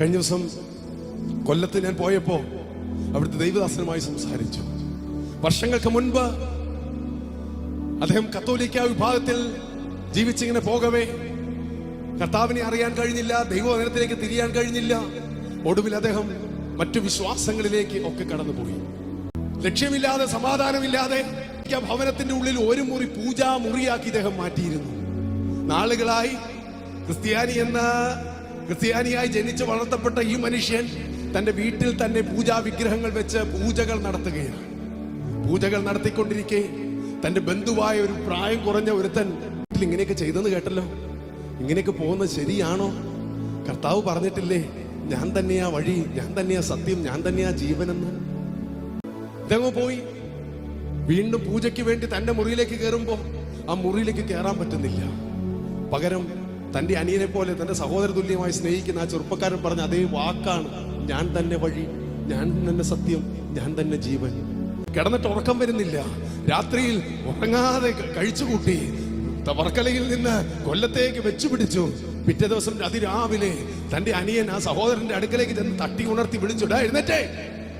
കഴിഞ്ഞ ദിവസം കൊല്ലത്ത് ഞാൻ പോയപ്പോ അവിടുത്തെ ദൈവദാസനുമായി സംസാരിച്ചു. വർഷങ്ങൾക്ക് മുൻപ് അദ്ദേഹം കത്തോലിക്ക വിഭാഗത്തിൽ ജീവിച്ചിങ്ങനെ പോകവേ കർത്താവിനെ അറിയാൻ കഴിഞ്ഞില്ല ദൈവവചനത്തിലേക്ക് തിരിയാൻ കഴിഞ്ഞില്ല. ഒടുവിൽ അദ്ദേഹം മറ്റു വിശ്വാസങ്ങളിലേക്ക് ഒക്കെ കടന്നുപോയി. ലക്ഷ്യമില്ലാതെ സമാധാനമില്ലാതെ ഭവനത്തിന്റെ ഉള്ളിൽ ഒരു മുറി പൂജാ മുറിയാക്കി ഇദ്ദേഹം മാറ്റിയിരുന്നു. നാളുകളായി ക്രിസ്ത്യാനി എന്ന ക്രിസ്ത്യാനിയായി ജനിച്ച് വളർത്തപ്പെട്ട ഈ മനുഷ്യൻ തന്റെ വീട്ടിൽ തന്നെ പൂജാ വിഗ്രഹങ്ങൾ വെച്ച് പൂജകൾ നടത്തുകയാണ്. പൂജകൾ നടത്തിക്കൊണ്ടിരിക്കെ തന്റെ ബന്ധുവായ ഒരു പ്രായം കുറഞ്ഞ ഒരുത്തൻ വീട്ടിൽ ഇങ്ങനെയൊക്കെ ചെയ്തെന്ന് കേട്ടല്ലോ? ഇങ്ങനെയൊക്കെ പോകുന്നത് ശരിയാണോ? കർത്താവ് പറഞ്ഞിട്ടില്ലേ ഞാൻ തന്നെയാ വഴി ഞാൻ തന്നെയാ സത്യം ഞാൻ തന്നെയാ ജീവനെന്ന്. ഇതങ്ങ് പോയി. വീണ്ടും പൂജയ്ക്ക് വേണ്ടി തന്റെ മുറിയിലേക്ക് കയറുമ്പോ ആ മുറിയിലേക്ക് കയറാൻ പറ്റുന്നില്ല. പകരം തന്റെ അനിയനെ പോലെ തന്റെ സഹോദര തുല്യമായി സ്നേഹിക്കുന്ന ആ ചെറുപ്പക്കാരൻ പറഞ്ഞ അതേ വാക്കാണ്. ഞാൻ തന്നെ വഴി ഞാൻ തന്നെ സത്യം ഞാൻ തന്നെ ജീവൻ. കിടന്നിട്ട് ഉറക്കം വരുന്നില്ല. രാത്രിയിൽ ഉറങ്ങാതെ കഴിച്ചുകൂട്ടി. വർക്കലയിൽ നിന്ന് കൊല്ലത്തേക്ക് വെച്ചു പിടിച്ചു പിറ്റേ ദിവസം അതിരാവിലെ തന്റെ അനിയൻ ആ സഹോദരന്റെ അടുക്കലേക്ക് ചെന്ന് തട്ടി ഉണർത്തി വിളിച്ചുടാ എഴുന്നേറ്റേ.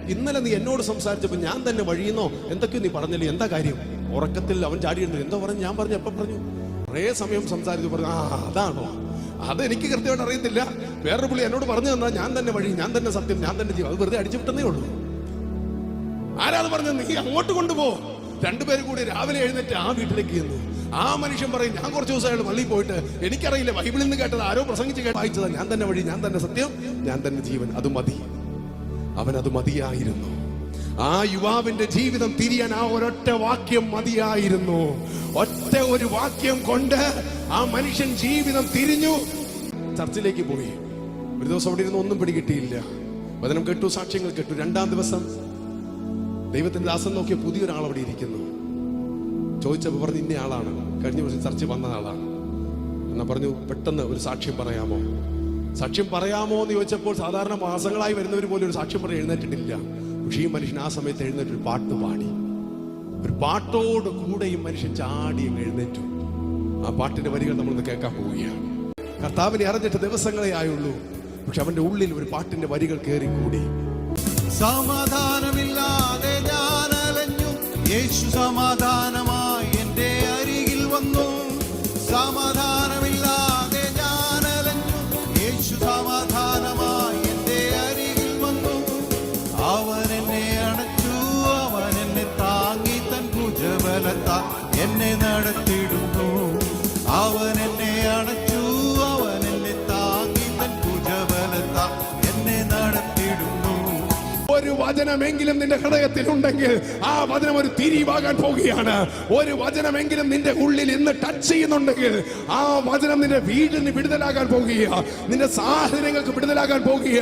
ഇന്നലെ നീ എന്നോട് സംസാരിച്ചപ്പോ ഞാൻ തന്നെ വഴിയുന്നോ? എന്തൊക്കെയോ നീ പറഞ്ഞില്ലേ. എന്താ കാര്യം? ഉറക്കത്തിൽ അവൻ ചാടിയുണ്ട് എന്തോ പറഞ്ഞു? ഞാൻ പറഞ്ഞു എപ്പം പറഞ്ഞു? കുറേ സമയം സംസാരിച്ചു പറഞ്ഞു ആ അതാണോ? അത് എനിക്ക് കൃത്യമായിട്ട് അറിയത്തില്ല. വേറൊരു പുള്ളി എന്നോട് പറഞ്ഞു തന്നാ ഞാൻ തന്നെ വഴി ഞാൻ തന്നെ സത്യം ഞാൻ തന്നെ ജീവൻ. അത് വെറുതെ അടിച്ചു വിട്ടെന്നേ ഉള്ളൂ. ആരാത് പറഞ്ഞത്? നീ അങ്ങോട്ട് കൊണ്ടുപോ. രണ്ടുപേരും കൂടി രാവിലെ എഴുന്നേറ്റ് ആ വീട്ടിലേക്ക് ചെന്നു. ആ മനുഷ്യൻ പറയും ഞാൻ കുറച്ച് ദിവസമായിട്ട് പള്ളിയിൽ പോയിട്ട് എനിക്കറിയില്ല ബൈബിളിൽ നിന്ന് കേട്ടത് ആരോ പ്രസംഗിച്ച് കേട്ട് വായിച്ചതാ. ഞാൻ തന്നെ വഴി ഞാൻ തന്നെ സത്യം ഞാൻ തന്നെ ജീവൻ. അത് മതി. അവൻ അത് മതിയായിരുന്നു. ആ യുവാവിന്റെ ജീവിതം തിരിയാൻ ആ ഒരൊറ്റ വാക്യം മതിയായിരുന്നു. ഒറ്റ ഒരു വാക്യം കൊണ്ട് ആ മനുഷ്യൻ ജീവിതം തിരിഞ്ഞു. ചർച്ചിലേക്ക് പോയി. ഒരു ദിവസം അവിടെ ഇരുന്ന് ഒന്നും പിടികിട്ടിയില്ല. വചനം കേട്ടു സാക്ഷ്യങ്ങൾ കേട്ടു. രണ്ടാം ദിവസം ദൈവത്തിന്റെ ദാസം നോക്കിയ പുതിയൊരാൾ അവിടെ ഇരിക്കുന്നു. ചോദിച്ചപ്പോൾ പറഞ്ഞു ഇന്ന ആളാണ്. കഴിഞ്ഞ വർഷം ചർച്ച വന്ന ആളാണ്. എന്നാ പറഞ്ഞു പെട്ടെന്ന് ഒരു സാക്ഷ്യം പറയാമോ? സാക്ഷ്യം പറയാമോ? എന്ന് ചോദിച്ചപ്പോൾ സാധാരണ മാസങ്ങളായി വരുന്നവർ പോലും ഒരു സാക്ഷ്യം പറയാൻ എഴുന്നേറ്റിട്ടില്ല. പക്ഷേ ഈ മനുഷ്യൻ ആ സമയത്ത് എഴുന്നേറ്റ് ഒരു പാട്ട് പാടി. ഒരു പാട്ടോട് കൂടെ ഈ മനുഷ്യൻ ചാടി എഴുന്നേറ്റു. ആ പാട്ടിന്റെ വരികൾ നമ്മളൊന്ന് കേൾക്കാൻ പോവുകയാണ്. കർത്താവിനെ അറിഞ്ഞിട്ട് ദിവസങ്ങളെ ആയുള്ളൂ. പക്ഷെ അവന്റെ ഉള്ളിൽ ഒരു പാട്ടിന്റെ വരികൾ കയറി കൂടി സമാധാനമില്ലാതെ യേശു സമാധാനമായി എന്റെ അരികിൽ വന്നു. സമാധാനമില്ലാതെ തൻ എന്നെ നടത്തിടുന്നു അവൻ എന്നെ അണച്ചു അവൻ എന്നെ താങ്ങി തൻ ഭുജബലത്താ എന്നെ നടത്തിടുന്നു ഒരു വചനമെങ്കിലും നിന്റെ ഹൃദയത്തിൽ ഉണ്ടെങ്കിൽ ആ വചനം ഒരു തിരിവാകാൻ പോവുകയാണ്. ഒരു വചനമെങ്കിലും നിന്റെ ഉള്ളിൽ ഇന്ന് ടച്ച് ചെയ്യുന്നുണ്ടെങ്കിൽ ആ വചനം നിന്റെ വീടിന് വിടുതലാകാൻ പോകുക നിന്റെ സാഹചര്യങ്ങൾക്ക് വിടുതലാകാൻ പോകുക